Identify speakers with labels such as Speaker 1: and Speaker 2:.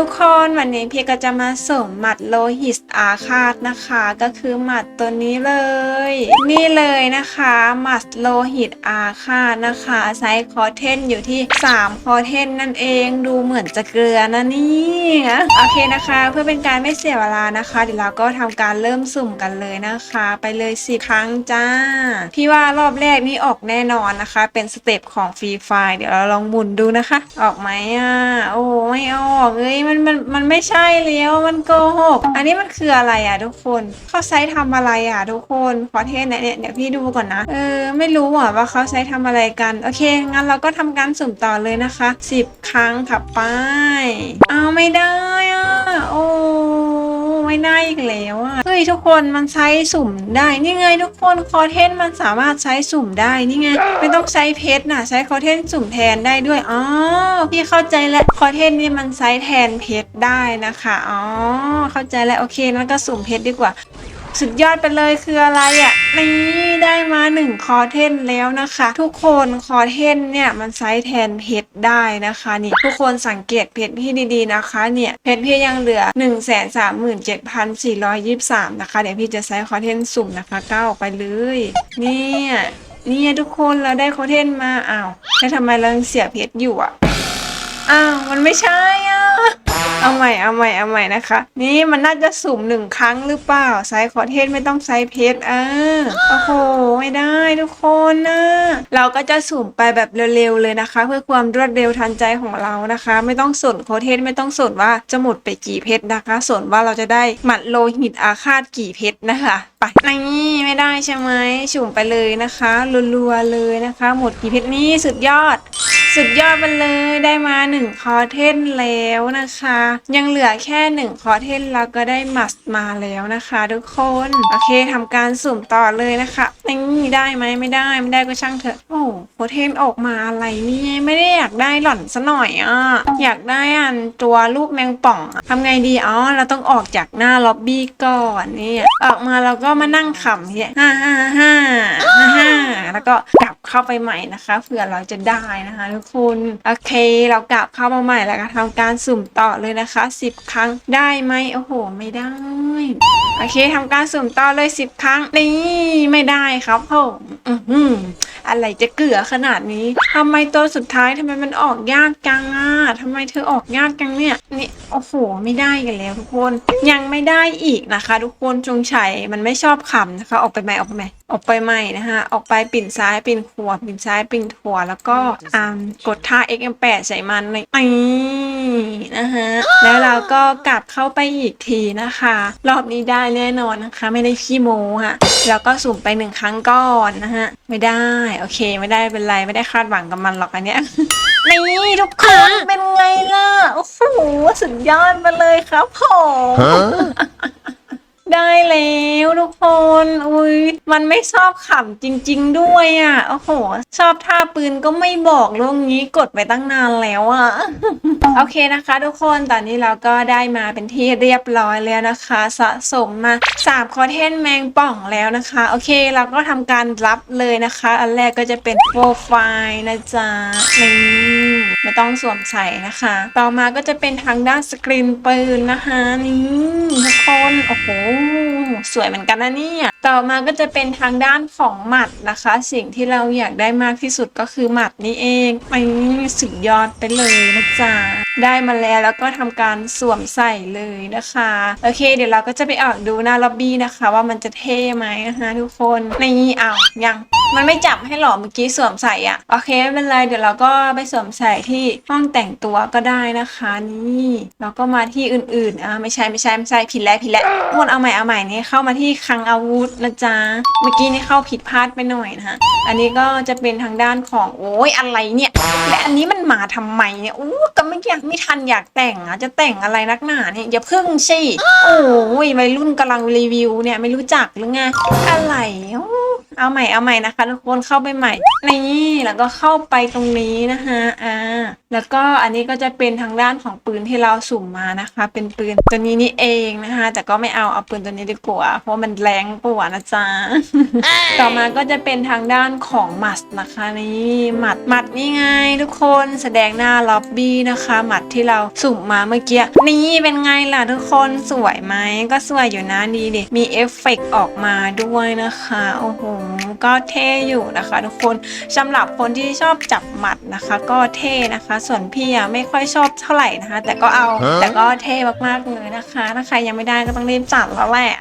Speaker 1: ทุกคนวันนี้พี่ก็จะมาส่งหมัดโลหิตอาฆาตนะคะ ก็คือหมัดตัวนี้เลย นี่เลยนะคะหมัดโลหิตอาฆาตนะคะไซส์คอเทนอยู่ที่ 3 คอเทนนั่นเองดูเหมือนจะเกลือนะนี่โอเคนะคะ เพื่อเป็นการไม่เสียเวลานะคะ เดี๋ยวเราก็ทำการเริ่มสุ่มกันเลยนะคะ ไปเลยสิครั้งจ้า พี่ว่ารอบแรกนี่ออกแน่นอนนะคะ เป็นสเต็ปของฟรีไฟเดี๋ยวเราลองหมุนดูนะคะ ออกไหมอะโอ้ไม่ออกเอ้ยมันมันมันไม่ใช่แล้วมันโกหก อันนี้มันคืออะไรอะทุกคนเขาใช้ทำอะไรอะทุกคนขอเทศเนี่ยเนี่ยเดี๋ยวพี่ดูก่อนนะ เออไม่รู้อะว่าเขาใช้ทำอะไรกัน โอเค งั้นเราก็ทำการสุ่มต่อเลยนะคะ 10 ครั้งค่ะไป เอาไม่ได้อะโอ้ ไม่ได้อีกแล้วอะเฮ้ยทุกคนมันใช้สุ่มได้นี่ไงทุกคนคอเทนมันสามารถใช้สุ่มได้นี่ไงไม่ต้องใช้เพชรนะใช้คอเทนสุ่มแทนได้ด้วยอ๋อพี่เข้าใจแล้วคอเทนนี่มันใช้แทนเพชรได้นะคะอ๋อเข้าใจแล้วโอเคงั้นก็สุ่มเพชรดีกว่า สุดยอดไปเลยคืออะไรอะ่ะนี่ได้มาหนึ่งคอเทนแล้วนะคะ ทุกคนคอเทนเนี่ยมันใช้แทนเพชรได้นะคะนี่ทุกคนสังเกตเพชรพี่ดีๆนะคะเนี่ยเพชรพี่ยังเหลือ 1 3 7 4 2 3 นะคะ เดี๋ยวพี่จะใช้คอเทนสุ่มนะคะก้าวออกไปเลยเนี่ยเนี่ยทุกคนเราได้คอเทนมาอ้าวแล้วทำไมเรายังเสียเพชรอยู่อะอ้าวมันไม่ใช่อะ เอาใหม่เอาใหม่เอาใหม่นะคะ นี่มันน่าจะสุ่มหนึ่งครั้งหรือเปล่าไซส์ขอเทศไม่ต้องไซส์เพชรอ่าโอ้โหไม่ได้ทุกคนนะเราก็จะสุ่มไปแบบเร็วๆเลยนะคะ เพื่อความรวดเร็วทันใจของเรานะคะ ไม่ต้องสนโคเทศไม่ต้องสนว่าจะหมดไปกี่เพชรนะคะสนว่าเราจะได้หมัดโลหิตอาฆาตกี่เพชรนะคะไปนี่ไม่ได้ใช่ไหมสุ่มไปเลยนะคะรัวๆเลยนะคะ หมดกี่เพชรนี่สุดยอด สุดยอดไปเลยได้มา1คอเทนแล้วนะคะ ยังเหลือแค่ 1 คอเทนเราก็ได้มัสมาแล้วนะคะ ทุกคนโอเคทำการสุ่มต่อเลยนะคะนี่ได้ไหมไม่ได้ไม่ได้ก็ช่างเถอะโอ้โคเทนออกมาอะไรเนี่ยไม่ได้อยากได้หล่อนซะหน่อยอะอยากได้อันตัวรูปแมงป่องอะทำไงดีอ๋อเราต้องออกจากหน้าล็อบบี้ก่อนนี่ออกมาเราก็มานั่งขำเนี่ยฮ่าฮ่าฮ่าฮ่าฮ่าแล้วก็กลับ เข้าไปใหม่นะคะเผื่อเราจะได้นะคะทุกคนโอเค เรากลับเข้ามาใหม่แล้วก็ทำการสุ่มต่อเลยนะคะ 10 ครั้งได้ไหมโอ้โห ไม่ได้โอเคทำการสุ่มต่อเลย 10 ครั้งนี่ไม่ได้ครับผมอือหืออะไรจะเกลือขนาดนี้ทำไมตัวสุดท้ายทำไมมันออกยากจังอะทำไมเธอออกยากจังเนี่ยนี่โอ้โหไม่ได้กันแล้วทุกคน ยังไม่ได้อีกนะคะ ทุกคนจงชัยมันไม่ชอบขำนะคะ ออกไปใหม่ออกไปใหม่ออกไปใหม่นะคะออกไปปิ่นซ้ายปิ่นขวาปิ่นซ้ายปิ่นขวาแล้วก็อ่ากดท่า XM8 ใส่มันเลยนี่นะคะแล้วเราก็กลับเข้าไปอีกทีนะคะ รอบนี้ได้แน่นอนนะคะ ไม่ได้ขี้โม้ค่ะแล้วก็สุ่มไปหนึ่งครั้งก่อนนะฮะไม่ได้โอเค ไม่ได้เป็นไรไม่ได้คาดหวังกับมันหรอกอันเนี้ยนี่ทุกคนเป็นไงล่ะโอ้โหสุดยอดมาเลยครับผมได้แล้ว ทุกคน อุ้ยมันไม่ชอบขำจริง ๆ ด้วยอะ โอ้โห ชอบท่าปืนก็ไม่บอกเรื่องนี้กดไปตั้งนานแล้วอะ โอเคนะคะ ทุกคนตอนนี้เราก็ได้มาเป็นที่เรียบร้อยแล้วนะคะ สะสมมา3คอเทนแมงป่องแล้วนะคะ โอเคเราก็ทำการรับเลยนะคะ อันแรกก็จะเป็นโปรไฟล์นะจ๊ะนี่ไม่ต้องสวมใส่นะคะ ต่อมาก็จะเป็นทางด้านสกรีนปืนนะคะนี่ทุกคน โอ้โห สวยเหมือนกันนะเนี่ย ต่อมาก็จะเป็นทางด้านของหมัดนะคะ สิ่งที่เราอยากได้มากที่สุดก็คือหมัดนี่เองไปสุดยอดไปเลยนะจ๊ะ ได้มาแล้วแล้วก็ทำการสวมใส่เลยนะคะโอเค เดี๋ยวเราก็จะไปออกดูหน้าล็อบบี้นะคะ ว่ามันจะเท่ไหมนะคะทุกคนในนี้อ้าวยังมันไม่จับให้หรอเมื่อกี้สวมใส่อะโอเคไม่เป็นไรเดี๋ยวเราก็ไปสวมใส่ที่ห้องแต่งตัวก็ได้นะคะนี่เราก็มาที่อื่นๆอ่าไม่ใช่ไม่ใช่ไม่ใช่ผิดแล้วผิดแล้ววนเอาใหม่เอาใหม่นี่เข้ามาที่คลังอาวุธนะจ๊ะเมื่อกี้นี่เข้าผิดพลาดไปหน่อยนะคะอันนี้ก็จะเป็นทางด้านของโอ้ยอะไรเนี่ยและอันนี้มันมาทำไมเนี่ยอู้ก็ไม่อยากไม่ทันอยากแต่งอะจะแต่งอะไรนักหนาเนี่ยอย่าพึ่งสิโอ้ยวัยรุ่นกำลังรีวิวเนี่ยไม่รู้จักหรือไงอะไรอู้ เอาใหม่เอาใหม่นะคะ ทุกคนเข้าไปใหม่ นี่แล้วก็เข้าไปตรงนี้นะคะอ่าแล้วก็อันนี้ก็จะเป็นทางด้านของปืนที่เราสุ่มมานะคะ เป็นปืนตัวนี้นี่เองนะคะ แต่ก็ไม่เอาเอาปืนตัวนี้ดีกว่าเพราะมันแรงกว่านะจ๊ะต่อมาก็จะเป็นทางด้านของหมัดนะคะนี่หมัดหมัดนี่ไง ทุกคนแสดงหน้าล็อบบี้นะคะหมัดที่เราสุ่มมาเมื่อกี้นี่เป็นไงล่ะทุกคนสวยไหมก็สวยอยู่นะดีดิมีเอฟเฟกต์ออกมาด้วยนะคะโอ้โห ก็เท่อยู่นะคะ ทุกคนสำหรับคนที่ชอบจับหมัดนะคะ ก็เท่นะคะ ส่วนพี่อะไม่ค่อยชอบเท่าไหร่นะคะ แต่ก็เอาแต่ก็เท่มากๆเลยนะคะ ถ้าใครยังไม่ได้ก็ต้องรีบจัดแล้วแหละ